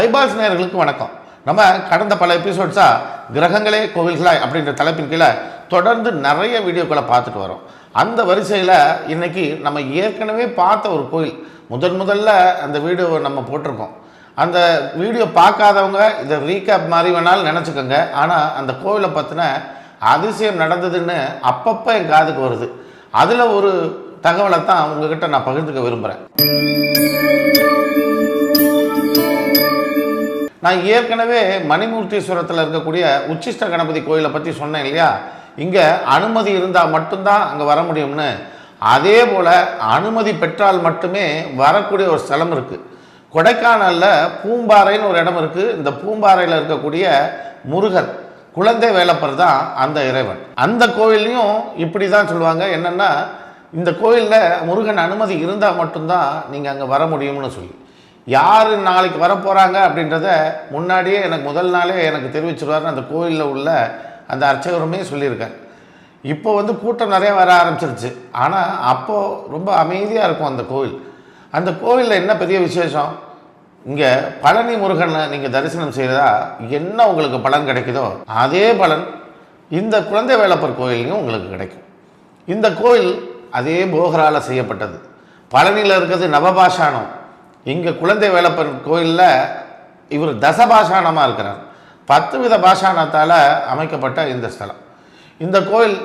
Eyeballs நேயர்களுக்கு வணக்கம். நம்ம கடந்த பல எபிசோட்ஸாக கிரகங்களே கோவில்களாய் அப்படின்ற தலைப்பின் கீழே தொடர்ந்து நிறைய வீடியோக்களை பார்த்துட்டு வரோம். அந்த வரிசையில் இன்றைக்கி நம்ம ஏற்கனவே பார்த்த ஒரு கோயில் முதன் முதல்ல அந்த வீடியோவை நம்ம போட்டிருக்கோம். அந்த வீடியோ பார்க்காதவங்க இதை ரீகேப் மாதிரி வேணாலும் நினச்சிக்கோங்க. ஆனால் அந்த கோவிலை பற்றின அதிசயம் நடந்ததுன்னு அப்பப்போ என் காதுக்கு வருது. அதில் ஒரு தகவலை தான் உங்ககிட்ட நான் பகிர்ந்துக்க விரும்புகிறேன் நான் ஏற்கனவே மணிமூர்த்தீஸ்வரத்தில் இருக்கக்கூடிய உச்சிஷ்ட கணபதி கோயிலை பற்றி சொன்னேன் இல்லையா? இங்கே அனுமதி இருந்தால் மட்டும்தான் அங்கே வர முடியும்னு. அதே போல் அனுமதி பெற்றால் மட்டுமே வரக்கூடிய ஒரு ஸ்தலம் இருக்குது கொடைக்கானலில் பூம்பாறைன்னு ஒரு இடம் இருக்குது இந்த பூம்பாறையில் இருக்கக்கூடிய முருகன் குழந்தை வேலப்பர் தான் அந்த இறைவன். அந்த கோயில்லையும் இப்படி தான் சொல்லுவாங்க. என்னென்னா இந்த கோயிலில் முருகன் அனுமதி இருந்தால் மட்டும்தான் நீங்கள் அங்கே வர முடியும்னு சொல்லி. யார் நாளைக்கு வர போகிறாங்க அப்படின்றத முன்னாடியே எனக்கு முதல் நாளே எனக்கு தெரிவிச்சிருவார் அந்த கோயிலில் உள்ள அந்த அர்ச்சகருமே சொல்லியிருக்கார். இப்போ வந்து கூட்டம் நிறையா வர ஆரம்பிச்சிருச்சு. ஆனால் அப்போது ரொம்ப அமைதியாக இருக்கும் அந்த கோவில் அந்த கோவிலில் என்ன பெரிய விசேஷம்? இங்கே பழனி முருகனை நீங்கள் தரிசனம் செய்கிறதா என்ன உங்களுக்கு பலன் கிடைக்குதோ அதே பலன் இந்த குழந்தை வேலப்பர் கோயிலையும் உங்களுக்கு கிடைக்கும். இந்த கோயில் அதே போகரால் செய்யப்பட்டது. பழனியில் இருக்கிறது நவபாஷானம் இங்கே குழந்தை வேலப்பர் கோயிலில் இவர் தசபாஷானமாக இருக்கிறார். பத்து வித பாஷானத்தால் அமைக்கப்பட்ட இந்த ஸ்தலம். இந்த கோயில்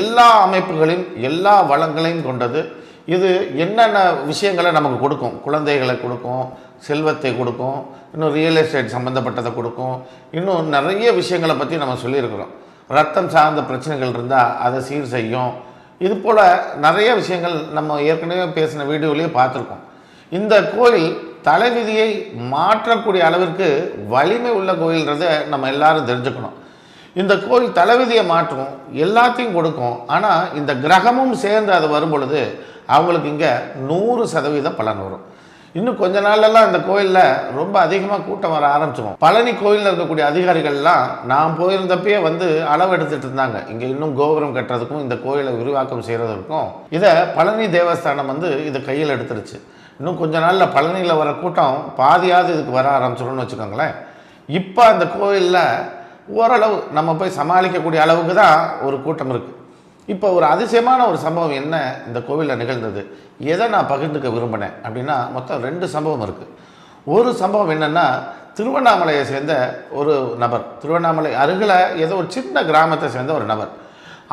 எல்லா அமைப்புகளையும் எல்லா வளங்களையும் கொண்டது. இது என்னென்ன விஷயங்களை நமக்கு கொடுக்கும்? குழந்தைகளை கொடுக்கும் செல்வத்தை கொடுக்கும் இன்னும் ரியல் எஸ்டேட் சம்மந்தப்பட்டதை கொடுக்கும் இன்னும் நிறைய விஷயங்களை பற்றி நம்ம சொல்லியிருக்கிறோம். ரத்தம் சார்ந்த பிரச்சனைகள் இருந்தால் அதை சீர் செய்யும். இது போல் நிறைய விஷயங்கள் நம்ம ஏற்கனவே பேசின வீடியோலேயே பார்த்துருக்கோம். இந்த கோயில் தலைவிதியை மாற்றக்கூடிய அளவிற்கு வலிமை உள்ள கோயில்ன்றதை நம்ம எல்லாரும் தெரிஞ்சுக்கணும். இந்த கோயில் தலைவிதியை மாற்றும் எல்லாத்தையும் கொடுக்கும். ஆனால் இந்த கிரகமும் சேர்ந்து அது வரும் பொழுது அவங்களுக்கு இங்கே நூறு சதவீத பலன் வரும். இன்னும் கொஞ்ச நாள்லாம் இந்த கோயிலில் ரொம்ப அதிகமாக கூட்டம் வர ஆரம்பிச்சிடும் பழனி கோயிலில் இருக்கக்கூடிய அதிகாரிகள்லாம் நான் போயிருந்தப்பயே வந்து அளவு எடுத்துட்டு இருந்தாங்க. இங்கே இன்னும் கோபுரம் கட்டுறதுக்கும் இந்த கோயிலை விரிவாக்கம் செய்கிறதுக்கும் இதை பழனி தேவஸ்தானம் வந்து இதை கையில் எடுத்துருச்சு. இன்னும் கொஞ்ச நாளில் பழனியில் வர கூட்டம் பாதியாவது இதுக்கு வர ஆரம்பிச்சிடும்னு வச்சுக்கோங்களேன். இப்போ அந்த கோயிலில் ஓரளவு நம்ம போய் சமாளிக்கக்கூடிய அளவுக்கு தான் ஒரு கூட்டம் இருக்குது இப்போ ஒரு அதிசயமான ஒரு சம்பவம் என்ன இந்த கோவிலில் நிகழ்ந்தது? எதை நான் பகிர்ந்துக்க விரும்பினேன் அப்படின்னா மொத்தம் ரெண்டு சம்பவம் இருக்குது ஒரு சம்பவம் என்னென்னா திருவண்ணாமலையை சேர்ந்த ஒரு நபர் திருவண்ணாமலை அருகில் ஏதோ ஒரு சின்ன கிராமத்தை சேர்ந்த ஒரு நபர்.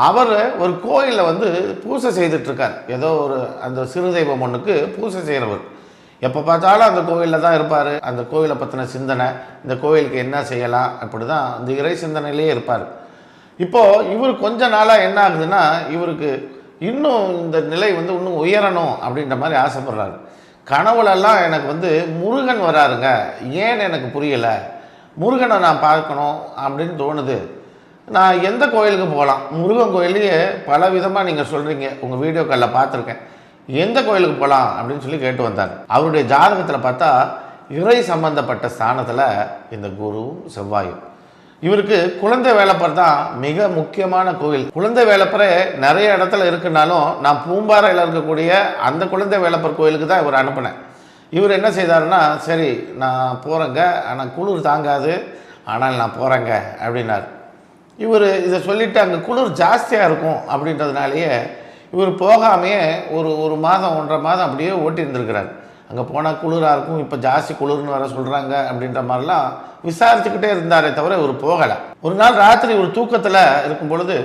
அவர் ஒரு கோயிலில் வந்து பூஜை செய்துட்ருக்கார். ஏதோ ஒரு அந்த சிறு தெய்வம் ஒன்றுக்கு பூஜை செய்கிறவர் எப்போ பார்த்தாலும் அந்த கோவிலில் தான் இருப்பார். அந்த கோவிலை பற்றின சிந்தனை இந்த கோவிலுக்கு என்ன செய்யலாம் அப்படி தான் அந்த இறை சிந்தனையிலே இருப்பார். இப்போது இவர் கொஞ்ச நாளாக என்ன ஆகுதுன்னா இவருக்கு இன்னும் இந்த நிலை வந்து இன்னும் உயரணும் அப்படின்ற மாதிரி ஆசைப்படுறாரு. கனவுலெல்லாம் எனக்கு வந்து முருகன் வராருங்க. ஏன்னு எனக்கு புரியலை. முருகனை நான் பார்க்கணும் அப்படின்னு தோணுது. நான் எந்த கோயிலுக்கு போகலாம்? முருகன் கோயிலையே பல விதமாக நீங்கள் சொல்கிறீங்க உங்கள் வீடியோக்களில் பார்த்துருக்கேன். எந்த கோயிலுக்கு போகலாம் அப்படின்னு சொல்லி கேட்டு வந்தார். அவருடைய ஜாதகத்தில் பார்த்தா இறை சம்பந்தப்பட்ட ஸ்தானத்தில் இந்த குருவும் செவ்வாயும் இவருக்கு குழந்தை வேலப்பர் தான் மிக முக்கியமான கோவில். குழந்தை வேலப்பரே நிறைய இடத்துல இருக்குனாலும் நான் பூம்பாறையில் இருக்கக்கூடிய அந்த குழந்தை வேலப்பர் கோயிலுக்கு தான் இவர் அனுப்பினேன். இவர் என்ன செய்தாருன்னா சரி நான் போகிறேங்க ஆனால் குளிர் தாங்காது. ஆனால் நான் போகிறேங்க அப்படின்னார். இவர் இதை சொல்லிவிட்டு அங்கே குளிர் ஜாஸ்தியாக இருக்கும் அப்படின்றதுனாலேயே இவர் போகாமையே ஒரு ஒரு மாதம் ஒன்றரை மாதம் அப்படியே ஓட்டி இருந்திருக்கிறார் அங்கே போனால் குளிராக இருக்கும் இப்போ ஜாஸ்தி குளிர்னு வர சொல்கிறாங்க அப்படின்ற மாதிரிலாம் விசாரிச்சுக்கிட்டே இருந்தாரே தவிர இவர் போகலை. ஒரு நாள் ராத்திரி ஒரு தூக்கத்தில் இருக்கும் பொழுது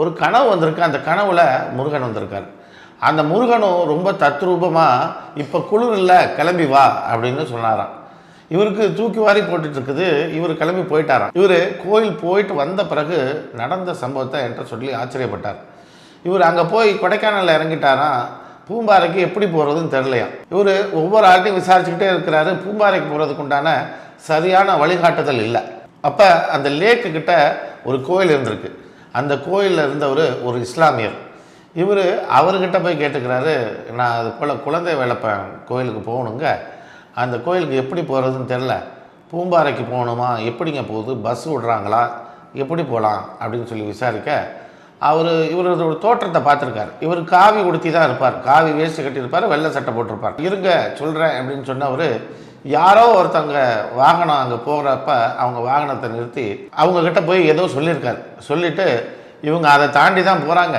ஒரு கனவு வந்திருக்கு. அந்த கனவுல முருகன் வந்திருக்கார். அந்த முருகனும் ரொம்ப தத்ரூபமாக இப்போ குளிர் இல்லை கிளம்பி வா அப்படின்னு சொன்னாராம். இவருக்கு தூக்கி வாரி போட்டுட்டு இருக்குது. இவர் கிளம்பி போயிட்டாராம். இவர் கோயில் போயிட்டு வந்த பிறகு நடந்த சம்பவத்தை என்கிட்ட சொல்லி ஆச்சரியப்பட்டார். இவர் அங்கே போய் கொடைக்கானலில் இறங்கிட்டாராம். பூம்பாறைக்கு எப்படி போகிறதுன்னு தெரிலையா இவர் ஒவ்வொரு ஆட்டையும் விசாரிச்சுக்கிட்டே இருக்கிறாரு. பூம்பாறைக்கு போகிறதுக்கு உண்டான சரியான வழிகாட்டுதல் இல்லை. அப்போ அந்த லேக்கு கிட்ட ஒரு கோயில் இருந்திருக்கு. அந்த கோயிலில் இருந்தவர் ஒரு இஸ்லாமியர். இவர் அவர்கிட்ட போய் கேட்டுக்கிறாரு நான் அது போல் குழந்தை வேலைப்பேன் கோயிலுக்கு போகணுங்க. அந்த கோயிலுக்கு எப்படி போகிறதுன்னு தெரில பூம்பாறைக்கு போகணுமா? எப்படிங்க போகுது? பஸ் விடுறாங்களா? எப்படி போகலாம்? அப்படின்னு சொல்லி விசாரிக்க அவர் இவரது தோற்றத்தை பார்த்துருக்காரு. இவர் காவி உடுத்தி தான் இருப்பார். காவி வேஸ்ட் கட்டியிருப்பார் வெள்ளை சட்டை போட்டிருப்பார். இருங்க சொல்கிறேன் அப்படின்னு சொன்னவர் யாரோ ஒருத்தவங்க வாகனம் அங்கே போகிறப்ப அவங்க வாகனத்தை நிறுத்தி அவங்கக்கிட்ட போய் ஏதோ சொல்லியிருக்காரு. சொல்லிவிட்டு இவங்க அதை தாண்டி தான் போகிறாங்க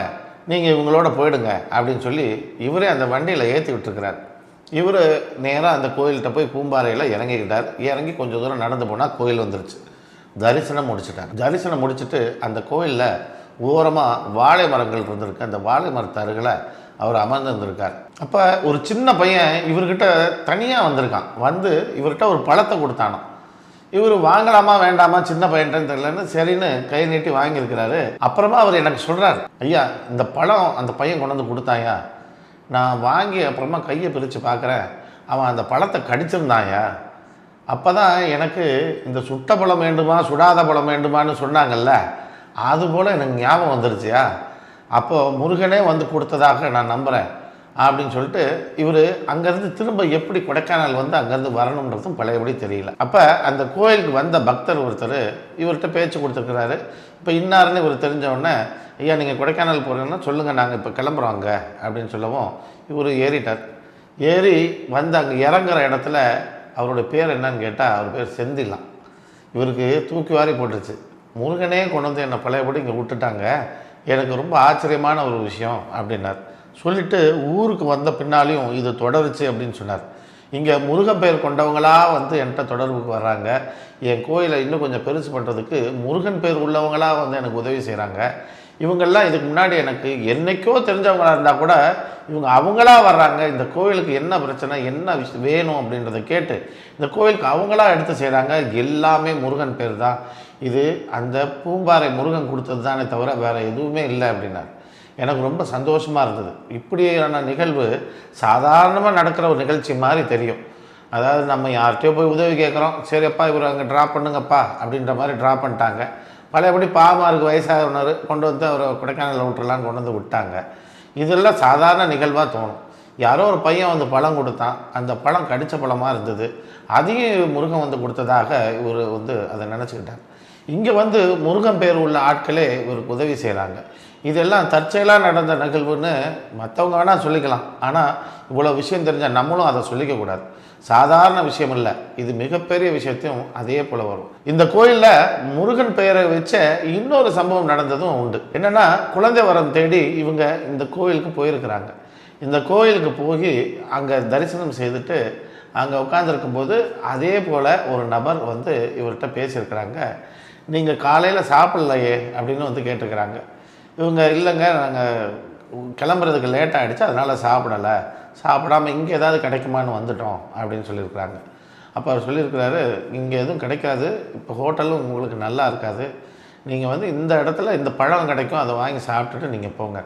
நீங்கள் இவங்களோட போயிடுங்க. அப்படின்னு சொல்லி இவரே அந்த வண்டியில் ஏற்றி விட்டுருக்கிறார். இவர் நேராக அந்த கோயில்கிட்ட போய் பூம்பாறையில் இறங்கிக்கிட்டார். இறங்கி கொஞ்சம் தூரம் நடந்து போனால் கோயில் வந்துருச்சு. தரிசனம் முடிச்சிட்டார் தரிசனம் முடிச்சுட்டு அந்த கோயிலில் ஓரமாக வாழை மரங்கள் இருந்திருக்கு. அந்த வாழை மரத்தருகில் அவர் அமர்ந்திருந்திருக்கார். அப்போ ஒரு சின்ன பையன் இவர்கிட்ட தனியாக வந்திருக்கான். வந்து இவர்கிட்ட ஒரு பழத்தை கொடுத்தானோ இவர் வாங்கலாமா வேண்டாமா சின்ன பையன்ட்டு தெரியலன்னு சரின்னு கை நீட்டி வாங்கியிருக்கிறாரு. அப்புறமா அவர் எனக்கு சொல்கிறார் ஐயா இந்த பழம் அந்த பையன் கொண்டு வந்து கொடுத்தாயா? நான் வாங்கி அப்புறமா கையை பிரித்து பார்க்குறேன். அவன் அந்த பழத்தை கடிச்சிருந்தாயா? அப்போ தான் எனக்கு இந்த சுட்ட பழம் வேண்டுமா சுடாத பழம் வேண்டுமான்னு சொன்னாங்கல்ல. அதுபோல் எனக்கு ஞாபகம் வந்துருச்சியா? அப்போது முருகனே வந்து கொடுத்ததாக நான் நம்புகிறேன் அப்படின்னு சொல்லிட்டு இவர் அங்கேருந்து திரும்ப எப்படி கொடைக்கானல் வந்து அங்கேருந்து வரணுன்றதும் பழையபடி தெரியல. அப்போ அந்த கோயிலுக்கு வந்த பக்தர் ஒருத்தர் இவர்கிட்ட பேச்சு கொடுத்துருக்கிறாரு. இப்போ இன்னாருன்னு இவர் தெரிஞ்சவுடனே ஐயா நீங்கள் கொடைக்கானல் போகிறீங்கன்னா சொல்லுங்கள் நாங்கள் இப்போ கிளம்புறோம் அங்கே அப்படின்னு சொல்லவும் இவர் ஏறிட்டார். ஏறி வந்து அங்கே இறங்குற இடத்துல அவருடைய பேர் என்னன்னு கேட்டால் அவர் பேர் செந்திலாம் இவருக்கு தூக்கி வாரி போட்டுருச்சு. முருகனே கொண்டு வந்து என்னை பழையபடி இங்கே விட்டுட்டாங்க. எனக்கு ரொம்ப ஆச்சரியமான ஒரு விஷயம் அப்படின்னார். சொல்லிட்டு ஊருக்கு வந்த பின்னாலையும் இது தொடருச்சு அப்படின்னு சொன்னார். இங்கே முருகன் பெயர் கொண்டவங்களா வந்து என்கிட்ட தொடர்புக்கு வர்றாங்க. என் கோயிலை இன்னும் கொஞ்சம் பெருசு பண்ணுறதுக்கு முருகன் பேர் உள்ளவங்களா வந்து எனக்கு உதவி செய்கிறாங்க இவங்கெல்லாம் இதுக்கு முன்னாடி எனக்கு என்னைக்கோ தெரிஞ்சவங்களாக இருந்தால் கூட இவங்க அவங்களா வர்றாங்க. இந்த கோவிலுக்கு என்ன பிரச்சனை என்ன விஷயம் வேணும் அப்படின்றத கேட்டு இந்த கோவிலுக்கு அவங்களா எடுத்து செய்கிறாங்க எல்லாமே முருகன் பேர் தான். இது அந்த பூம்பாறை முருகன் கொடுத்தது தானே தவிர வேறு எதுவுமே இல்லை அப்படின்னார். எனக்கு ரொம்ப சந்தோஷமாக இருந்தது. இப்படியான நிகழ்வு சாதாரணமாக நடக்கிற ஒரு நிகழ்ச்சி மாதிரி தெரியும். அதாவது நம்ம யார்கிட்டயோ போய் உதவி கேட்குறோம். சரிப்பா இவர் அங்கே ட்ராப் பண்ணுங்கப்பா அப்படின்ற மாதிரி ட்ரா பண்ணிட்டாங்க. பழையபடி பாமாருக்கு வயசாகிறவர் கொண்டு வந்து அவரை கொடைக்கானல் விட்டுறலான்னு கொண்டு வந்து விட்டாங்க. இதெல்லாம் சாதாரண நிகழ்வாக தோணும். யாரோ ஒரு பையன் வந்து பழம் கொடுத்தான். அந்த பழம் கடித்த பழமாக இருந்தது. அதையும் முருகன் வந்து கொடுத்ததாக இவர் வந்து அதை நினச்சிக்கிட்டாங்க இங்கே வந்து முருகன் பேர் உள்ள ஆட்களே இவருக்கு உதவி செய்கிறாங்க இதெல்லாம் தற்செயலாக நடந்த நிகழ்வுன்னு மற்றவங்க வேணால் சொல்லிக்கலாம். ஆனால் இவ்வளோ விஷயம் தெரிஞ்சால் நம்மளும் அதை சொல்லிக்கக்கூடாது சாதாரண விஷயம் இல்லை. இது மிகப்பெரிய விஷயத்தையும் அதே போல் வரும். இந்த கோயிலில் முருகன் பெயரை வச்ச இன்னொரு சம்பவம் நடந்ததும் உண்டு. என்னென்னா குழந்தை வரம் தேடி இவங்க இந்த கோயிலுக்கு போயிருக்கிறாங்க. இந்த கோயிலுக்கு போய் அங்கே தரிசனம் செய்துட்டு அங்கே உட்காந்துருக்கும்போது அதே போல் ஒரு நபர் வந்து இவர்கிட்ட பேசியிருக்கிறாங்க. நீங்கள் காலையில் சாப்பிட்லையே? அப்படின்னு வந்து கேட்டிருக்கிறாங்க. இவங்க இல்லைங்க நாங்கள் கிளம்புறதுக்கு லேட் ஆகிடுச்சு அதனால் சாப்பிடலை. சாப்பிடாம இங்கே ஏதாவது கிடைக்குமான்னு வந்துட்டோம் அப்படின்னு சொல்லியிருக்கிறாங்க. அப்போ அவர் சொல்லியிருக்கிறாரு இங்கே எதுவும் கிடைக்காது இப்போ ஹோட்டலும் உங்களுக்கு நல்லா இருக்காது. நீங்கள் வந்து இந்த இடத்துல இந்த பழம் கிடைக்கும் அதை வாங்கி சாப்பிட்டுட்டு நீங்கள் போங்க.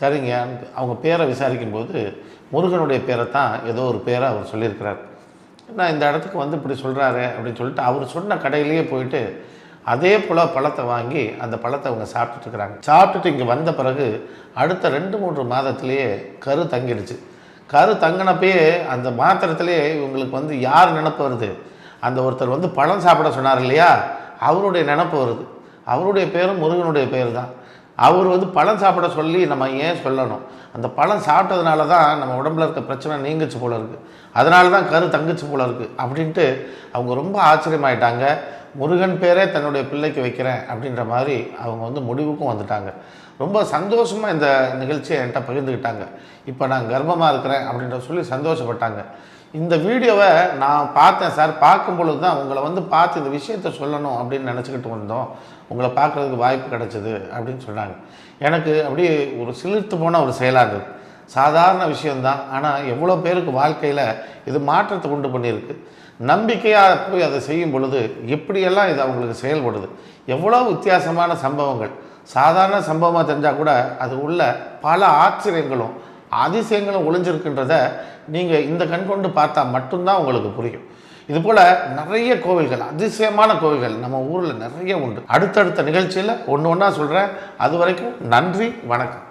சரிங்க அவங்க பேரை விசாரிக்கும்போது முருகனுடைய பேரை தான் ஏதோ ஒரு பேரை அவர் சொல்லியிருக்கிறார். நான் இந்த இடத்துக்கு வந்து இப்படி சொல்கிறாரு அப்படின்னு சொல்லிட்டு அவர் சொன்ன கடையிலேயே போயிட்டு அதே போல் பழத்தை வாங்கி அந்த பழத்தை அவங்க சாப்பிட்டுட்டுருக்குறாங்க. சாப்பிட்டுட்டு இங்கே வந்த பிறகு அடுத்த ரெண்டு மூன்று மாதத்துலேயே கரு தங்கிடுச்சு. கரு தங்கினப்பயே அந்த மாத்திரத்திலே இவங்களுக்கு வந்து யார் நினப்பு வருது? அந்த ஒருத்தர் வந்து பழம் சாப்பிட சொன்னார் இல்லையா? அவருடைய நினப்பு வருது. அவருடைய பேரும் முருகனுடைய பேர் தான் அவர் வந்து பழம் சாப்பிட சொல்லி நம்ம ஏன் சொல்லணும்? அந்த பழம் சாப்பிட்டதுனால தான் நம்ம உடம்புல இருக்க பிரச்சனை நீங்கிச்சு போல இருக்குது அதனால தான் கரு தங்குச்சு போல இருக்குது அப்படின்ட்டு அவங்க ரொம்ப ஆச்சரியமாயிட்டாங்க. முருகன் பேரே தன்னுடைய பிள்ளைக்கு வைக்கிறேன் அப்படின்ற மாதிரி அவங்க வந்து முடிவுக்கும் வந்துட்டாங்க. ரொம்ப சந்தோஷமாக இந்த நிகழ்ச்சியை என்கிட்ட பகிர்ந்துக்கிட்டாங்க. இப்போ நான் கர்ப்பமாக இருக்கிறேன் அப்படின்ற சொல்லி சந்தோஷப்பட்டாங்க. இந்த வீடியோவை நான் பார்த்தேன் சார். பார்க்கும் பொழுது தான் உங்களை வந்து பார்த்து இந்த விஷயத்த சொல்லணும் அப்படின்னு நினச்சிக்கிட்டு வந்தோம். உங்களை பார்க்குறதுக்கு வாய்ப்பு கிடச்சிது அப்படின்னு சொன்னாங்க. எனக்கு அப்படியே ஒரு சிலிர்த்து போன ஒரு செயலாக இருந்தது. சாதாரண விஷயந்தான் ஆனால் எவ்வளோ பேருக்கு வாழ்க்கையில் இது மாற்றத்தை உண்டு பண்ணியிருக்கு. நம்பிக்கையாக போய் அதை செய்யும் பொழுது எப்படியெல்லாம் இது அவங்களுக்கு செயல்படுது? எவ்வளோ வித்தியாசமான சம்பவங்கள். சாதாரண சம்பவமாக தெரிஞ்சால் கூட அது உள்ள பல ஆச்சரியங்களும் அதிசயங்களும் ஒளிஞ்சிருக்குன்றத நீங்கள் இந்த கண் கொண்டு பார்த்தா மட்டும்தான் உங்களுக்கு புரியும். இது போல் நிறைய கோவில்கள் அதிசயமான கோவில்கள் நம்ம ஊரில் நிறைய உண்டு. அடுத்தடுத்த நிகழ்ச்சியில் ஒன்று ஒன்றா சொல்கிறேன் அது வரைக்கும் நன்றி வணக்கம்.